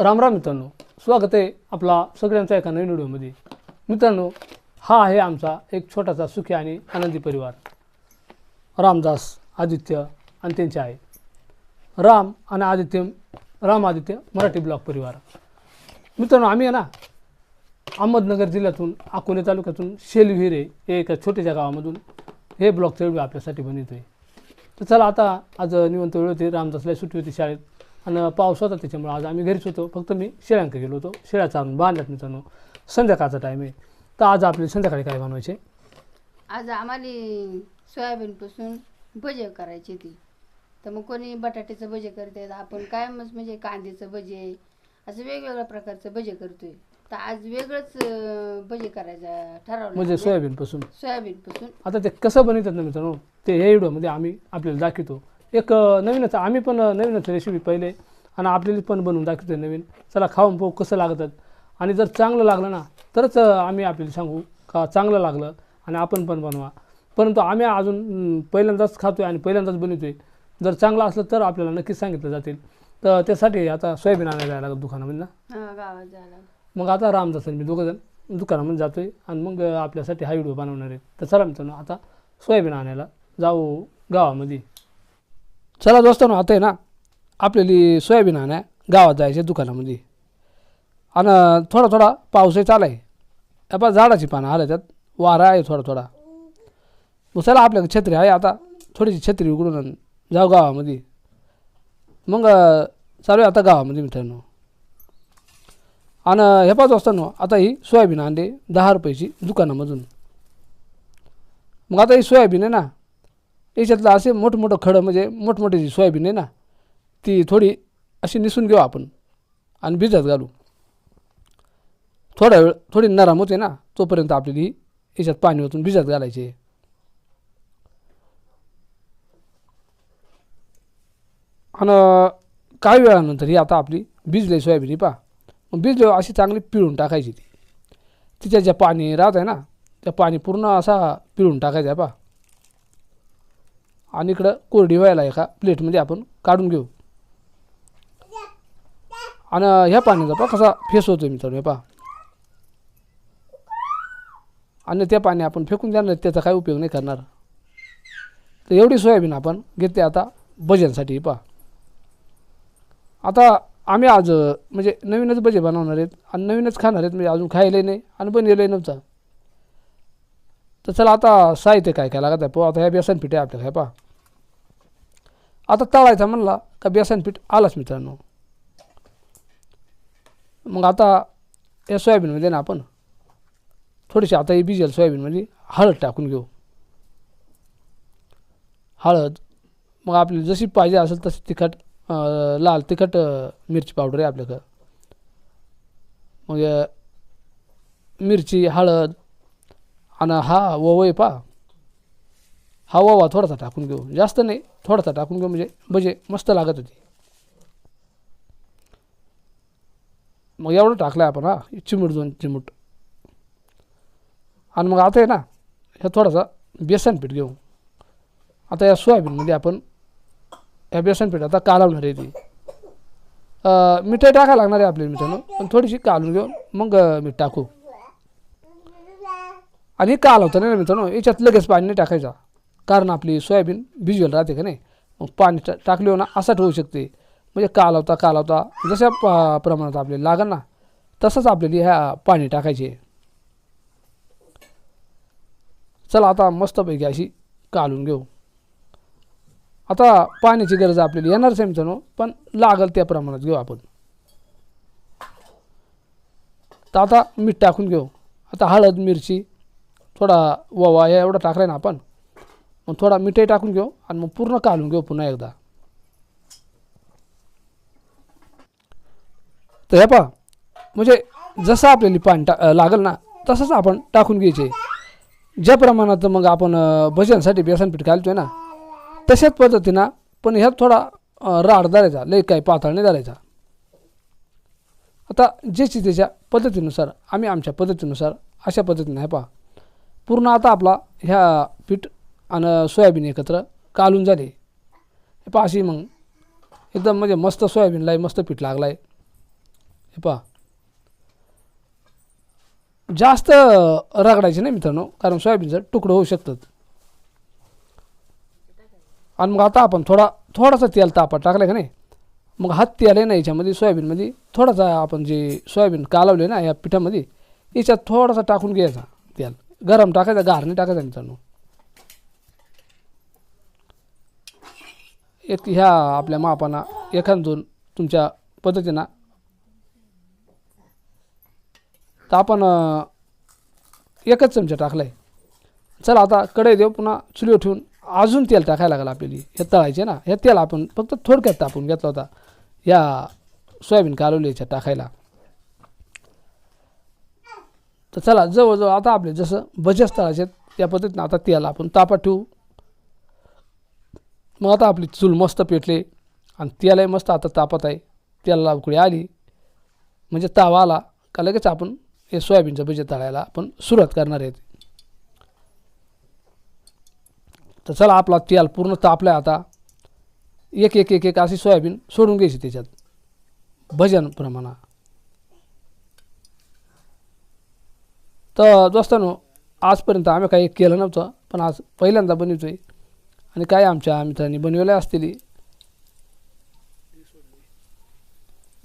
राम राम मित्रांनो स्वागत आहे आपला सगळ्यांचा एका नवीन व्हिडिओमध्ये. मित्रांनो हा आहे आमचा एक छोटासा सुखी आणि आनंदी परिवार. रामदास आदित्य आणि त्यांचे आहे राम आणि आदित्य राम आदित्य मराठी ब्लॉक परिवार. मित्रांनो आम्ही आहे ना अहमदनगर जिल्ह्यातून अकोले तालुक्यातून शेलविहिरे हे एका छोट्याशा गावामधून हे ब्लॉगचा व्हिडिओ आपल्यासाठी बनवतो आहे तर चला आता आज निवंत वेळ होती रामदासला सुट्टी होती शाळेत. आणि पाऊस होता त्याच्यामुळे आज आम्ही घरीच होतो. फक्त मी शेळ्यांक गेलो होतो. शेळ्या चालून बांधल्यात मित्रांनो. संध्याकाळचा टाईम आहे. तर आज आपले संध्याकाळी काय बनवायचे? आज आम्हाला सोयाबीनपासून भजे करायची ती. तर मग कोणी बटाट्याचं भजे करते आपण कायमच म्हणजे कांद्याचं भजे असं वेगवेगळ्या प्रकारचं भजे करतोय. तर आज वेगळंच भजे करायचं ठरवलं. म्हणजे सोयाबीनपासून. सोयाबीनपासून. आता ते कसं बनवतात ना मित्रांनो ते ह्या व्हिडिओमध्ये आम्ही आपल्याला दाखवतो. एक नवीनच आम्ही पण नवीनच रेसिपी पहिले आणि आपल्याला पण बनवून दाखवतो नवीन. चला खाऊन पाहू कसं लागतात. आणि जर चांगलं लागलं ना तरच आम्ही आपल्याला सांगू का चांगलं लागलं आणि आपण पण बनवा. परंतु आम्ही अजून पहिल्यांदाच खातोय आणि पहिल्यांदाच बनवतोय. जर चांगलं असलं तर आपल्याला नक्कीच सांगितलं जातील. तर त्यासाठी आता सोयाबीन आणायला जायला लागतं दुकानामध्ये ना मग आता रामदास आणि मी दोघंजण दुकानामध्ये जातो आहे आणि मग आपल्यासाठी हा व्हिडिओ बनवणार आहे. तर चला मित्रांनो आता सोयाबीन आणायला जाऊ गावामध्ये. चला दोस्तांनो आता आहे ना आपल्याली सोयाबीन आणाय गावात जायचे दुकानामध्ये. आणि थोडा थोडा पाऊसही चालू आहे आपण झाडाची पानं आलं त्यात. वारा आहे थोडा थोडा. मग चला आपल्याकडे छत्री आहे. आता थोडीशी छत्री उघडून जाऊ गावामध्ये. मग चालू आहे आता गावामध्ये मित्रांनो. आणि हे पाच असताना आता ही सोयाबीन आणली दहा रुपयाची दुकानामधून. मग आता ही सोयाबीन आहे ना याच्यातलं असे मोठमोठं खडं म्हणजे मोठमोठी जी सोयाबीन आहे ना ती थोडी अशी निसून घेऊ आपण आणि भिजत घालू. थोडा वेळ थोडी नरम होते ना तोपर्यंत आपल्याला ही याच्यात पाणी ओतून भिजत घालायचे. आणि काही वेळानंतर ही आता आपली भिजली सोयाबीन ही पा मग भिजल्यावर अशी चांगली पिळून टाकायची ती. तिच्यात जे पाणी राहत आहे ना त्या पाणी पूर्ण असा पिळून टाकायचा आहे पा आणि इकडं कोरडी व्हायला एका प्लेटमध्ये आपण काढून घेऊ. आणि ह्या पाण्याचा पा कसा फेस होतो मित्रांनो हे पा आणि ते पाणी आपण फेकून देणार त्याचा काही उपयोग नाही करणार. तर एवढी सोयाबीन आपण घेते आता भज्यांसाठी पा आता आम्ही आज म्हणजे नवीनच भजे बनवणार आहेत आणि नवीनच खाणार आहेत म्हणजे अजून खायला नाही आणि बनलेलंही नव्हतं. तर चला आता साहित्य काय काय लागत आहे पो आता ह्या बेसन पीठ आहे आपल्याला हे पहा. आता तळायचा म्हणला का बेसन पीठ आलाच मित्रांनो. मग आता या सोयाबीनमध्ये ना आपण थोडीशी आता ही भिजेल सोयाबीनमध्ये हळद टाकून घेऊ. हळद मग आपली जशी पाहिजे असेल तशी तिखट लाल तिखट मिरची पावडर आहे आपल्याकडं. मग मिरची हळद आणि हा ओवा पा हा ओवा थोडासा टाकून घेऊ. जास्त नाही थोडासा टाकून घेऊ म्हणजे भजे मस्त लागत होती. मग एवढं टाकलं आपण हा. चिमूट दोन चिमूट. आणि मग आता आहे ना हे थोडासा बेसन पीठ घेऊ. आता या सोयाबीनमध्ये आपण या बेसन पीठ आता कालवणार आहे ती मिठाई टाकायला लागणार आहे आपल्या मिठानं पण थोडीशी कालून घेऊन मग मीठ टाकू. आणि कालवताना ना मित्रांनो याच्यात लगेच पाणी नाही टाकायचा. कारण आपली सोयाबीन भिजवेल राहते का नाही? मग पाणी टा टाकले ना असा ठेवू शकते. म्हणजे कालवता होता. जशा प प्रमाणात आपल्याला लागेल ना तसंच आपल्याला ह्या पाणी टाकायचे. चला आता मस्तपैकी अशी कालून घेऊ. आता पाण्याची गरज आपल्याला येणारच आहे मित्रांनो पण लागल त्या प्रमाणात घेऊ आपण. तर आता मीठ टाकून घेऊ. आता हळद मिरची थोडा वा या एवढा टाकला ना आपण मग थोडा मिठाई टाकून घेऊ आणि मग पूर्ण कालून घेऊ पुन्हा एकदा. तर हे पा म्हणजे जसं आपल्याला पाणी टा लागेल ना तसंच आपण टाकून घ्यायचे. ज्या प्रमाणात मग आपण भजनसाठी बेसनपीठ बेसन पीठ घालतोय ना तशाच पद्धतीनं पण ह्यात थोडा राड धरायचा लय काही पातळ नाही धरायचा आता ज्याची त्याच्या पद्धतीनुसार आम्ही आमच्या पद्धतीनुसार अशा पद्धतीनं हे पहा पूर्ण आता आपला ह्या पीठ आणि सोयाबीन एकत्र कालून झाले. हे पहा अशी मग एकदम म्हणजे मस्त सोयाबीनला आहे मस्त पीठ लागला आहे हे पहा. जास्त रगडायचे नाही मित्रांनो कारण सोयाबीनचं तुकडं होऊ शकतात. आणि मग आता आपण थोडा थोडासा तेल तापा टाकलं का नाही? मग हात तेल आहे ना याच्यामध्ये सोयाबीनमध्ये थोडासा आपण जे सोयाबीन कालवले ना या पिठामध्ये याच्यात थोडासा टाकून घ्यायचा तेल. गरम टाकायचा गार नाही टाकायचा मित्रांनो एक ह्या आपल्या मापांना एखाद दोन तुमच्या पद्धतीनं. तर आपण एकच चमचा टाकला आहे चला आता कढई देऊ पुन्हा चुलीवर ठेवून अजून तेल टाकायला लागलं आपल्याला. हे तळायचे ना हे तेल आपण फक्त थोडक्यात तापून घेतला होता. या सोयाबीन कालवली याच्यात टाकायला. तर चला जवळजवळ आता आपले जसं बजेस आहेत त्या पद्धतीनं आता त्याला आपण तापात ठेवू. मग आता आपली चूल मस्त पेटली. आणि त्यालाही मस्त आता तापत आहे. तेलाला उकळी आली. म्हणजे तावा आला. का लगेच आपण हे सोयाबीनचं भजे तळायला आपण सुरुवात करणार आहेत तर चला आपला तेल पूर्ण तापला आहे आता. एक एक एक एक अशी सोयाबीन सोडून घ्यायची त्याच्यात. भजन प्रमाणा. तर दोस्तानो आजपर्यंत आम्ही काही केलं नव्हतं पण आज पहिल्यांदा बनवतो आहे आणि काय आमच्या मित्रांनी बनवल्या असतील.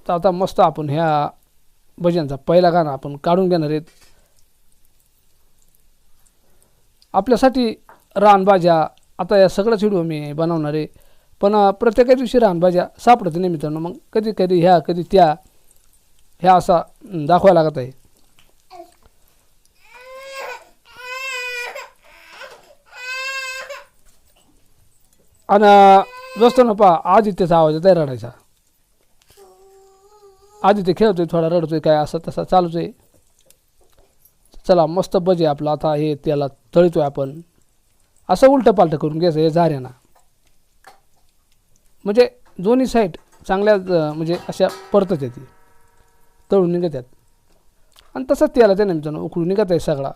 तर आता मस्त आपण ह्या भजनचा पहिला गाणं आपण काढून घेणार आहेत. आपल्यासाठी रानभाज्या आता या सगळंच व्हिडिओ मी बनवणार आहे. पण प्रत्येका दिवशी रानभाज्या सापडत नाही मित्रांनो. मग कधी कधी ह्या कधी त्या ह्या असा दाखवायला लागत आहे. आणि दोस्तांनो पहा आदित्यचा आवाज येत आहे रडायचा. आदित्य खेळतोय थोडा रडतोय काय असं तसा चालूच आहे चला मस्त बजे आपलं आता हे त्याला तळतोय आपण. असं उलटं पालटं करून घ्यायचं हे झाऱ्याना. म्हणजे दोन्ही साईड चांगल्या म्हणजे अशा परतत येते. तळून निघतात आणि तसंच त्याला त्या निमित्तानं उकळून निघत आहे सगळा.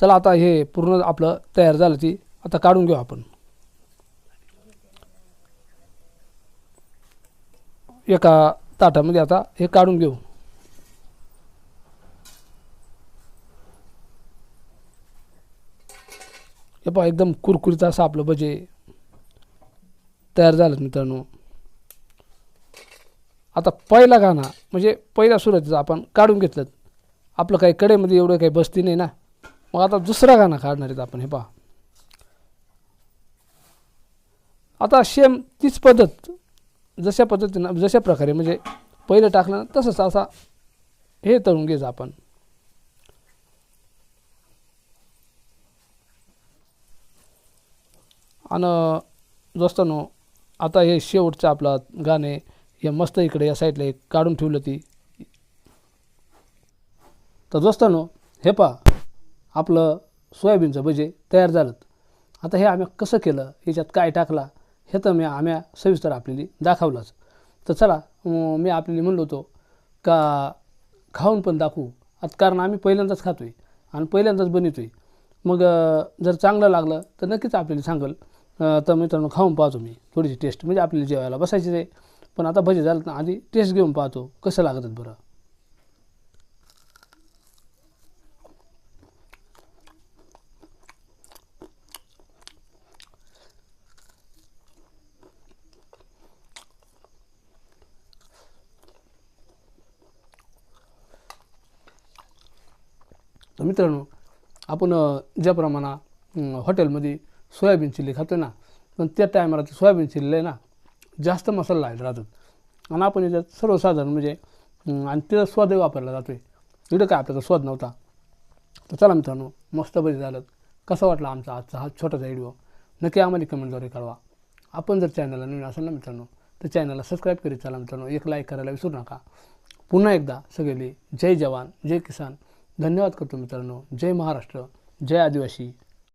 चला आता हे पूर्ण आपलं तयार झालं ती आता काढून घेऊ आपण. एका ताटामध्ये आता हे काढून घेऊ. हे पहा एकदम कुरकुरीत असं आपलं भजे तयार झालं मित्रांनो. आता पहिला गाणं म्हणजे पहिल्या सुरुवातीचं आपण काढून घेतलं. आपलं काही कडेमध्ये एवढं काही बसती नाही ना. मग आता दुसरा गाणं काढणार आहेत आपण हे पहा. आता सेम तीच पद्धत. जशा पद्धतीनं जशा प्रकारे म्हणजे पहिलं टाकलं तसंच असा हे तळून घ्यायचं आपण. आणि दोस्तांनो आता हे शेवटचं आपलं गाणे हे मस्त इकडे या साईडला एक काढून ठेवलं ती. तर दोस्तांनो हे पहा आपलं सोयाबीनचं भजे तयार झालं. आता हे आम्ही कसं केलं ह्याच्यात काय टाकला हे तर मी आम्ही सविस्तर आपल्याला दाखवलंच. तर चला मी आपल्याला म्हणलो होतो का खाऊन पण दाखवू. आता कारण आम्ही पहिल्यांदाच खातो आहे आणि पहिल्यांदाच बनवतो आहे मग जर चांगलं लागलं तर नक्कीच आपल्याला सांगल. तर मित्रांनो खाऊन पाहतो मी थोडीशी टेस्ट म्हणजे आपल्याला जेवायला बसायची आहे. पण आता भजी झालं ना आधी टेस्ट घेऊन पाहतो कसं लागतात बरं. तर मित्रांनो आपण ज्याप्रमाणे हॉटेलमध्ये सोयाबीन चिल्ली खातो ना पण त्या टायमाला ते सोयाबीन चिल्ली आहे ना जास्त मसाला लावला राहतात. आणि आपण याच्यात सर्वसाधारण म्हणजे आणि त्याचा स्वादही वापरला जातो आहे इकडं काय आपल्याला स्वाद नव्हता. तर चला मित्रांनो मस्त बरी झालं. कसा वाटला आमचा आजचा हा छोटासा व्हिडिओ? नक्की आम्हाला कमेंटद्वारे कळवा. आपण जर चॅनलला नवीन असेल ना मित्रांनो तर चॅनलला सबस्क्राईब करीत चला मित्रांनो. एक लाईक करायला विसरू नका. पुन्हा एकदा सगळे जय जवान जय किसान. धन्यवाद करतो मित्रांनो. जय महाराष्ट्र जय आदिवासी.